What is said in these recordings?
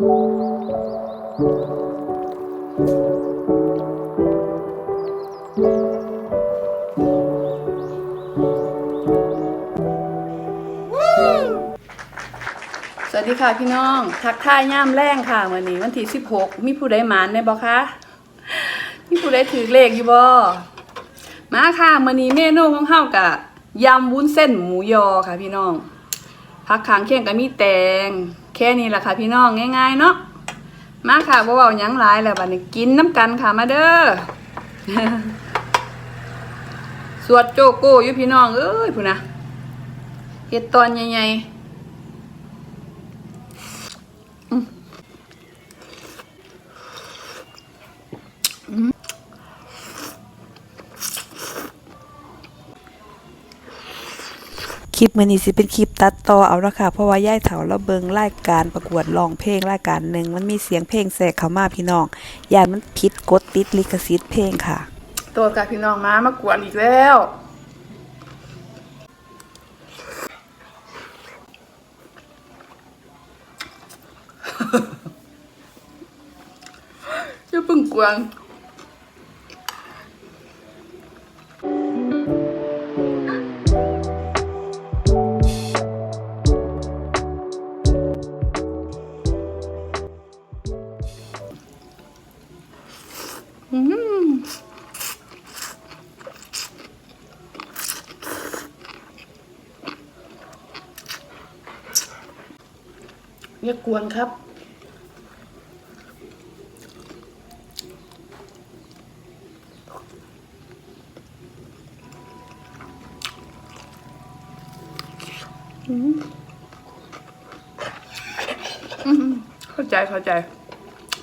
สวัสดีค่ะพี่น้อง ทักทายย่ามแรงค่ะวันนี้วันที่สิบหกมีผู้ใดหมานได้บ่คะมีผู้ใดถือเลขอยู่บ่มาค่ะมื้อนี้เมนูของเฮากะยำวุ้นเส้นหมูยอค่ะพี่น้อง ผักขางเคียงกับมีแตง แค่นี้แหละค่ะพี่น้องง่ายๆเนาะมาค่ะบ่เบาหยังหลายแล้วบัดนี้กินน้ำกันค่ะมาเด้อสวดโจโก้อยู่พี่น้องเอ้ยพูนะเห็ดตอนใหญ่ๆ ลิปมือนี้สิเป็นคลิปตัดต่อเอาละค่ะเพราะว่าย่ายเถาเราเบิงรายการประกวดร้องเพลงรายการหนึ่งมันมีเสียงเพลงแทรกเข้ามาพี่น้องยานมันผิดกฎติดลิขสิทธิ์เพลงค่ะ ตัวกับพี่น้องมามากวนอีกแล้วจะเพิ่งกวน อืมอย่ากวนครับอืมเข้าใจเข้าใจ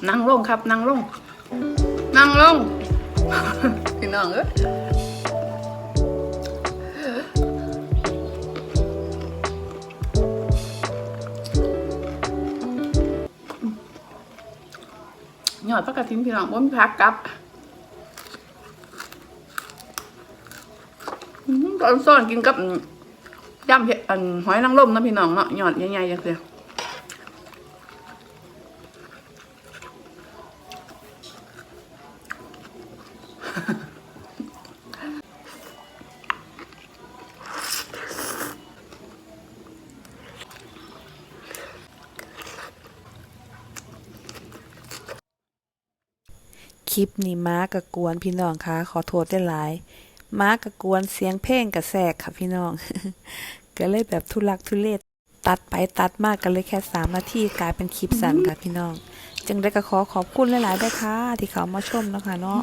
นั่งลงครับ นั่งลง นั่งลงพี่น้องเอ้ยหยอดปลากระทิมพี่น้องบ่มีพักกับตอนซ่อนกินกับอืมยำเผ็ดอันหอยนางรมนะพี่น้องเนาะหยอดใหญ่ๆจังซี่ คลิปนี้ม้ากะกวนพี่น้องคะขอโทษได้หลาย ม้ากะกวนเสียงเพลงกะแทรกค่ะพี่น้อง ก็เลยแบบทุลักทุเลตัดไปตัดมากกันเลยแค่สามนาทีกลายเป็นคลิปสั้นค่ะพี่น้อง จึงได้ก็ขอขอบคุณหลายๆด้วยค่ะ ที่เขามาชมนะคะเนาะ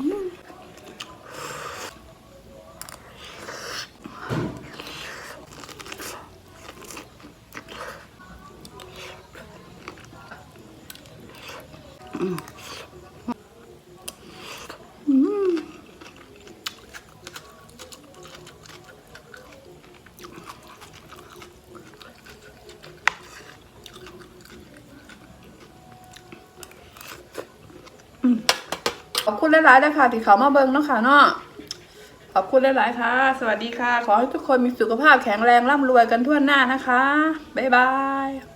ขอบคุณหลายๆนะคะที่เขามาเบิ่งเนาะค่ะเนาะขอบคุณหลายๆค่ะ สวัสดีค่ะ ขอให้ทุกคนมีสุขภาพแข็งแรงร่ำรวยกันทั่วหน้านะคะ บ๊ายบาย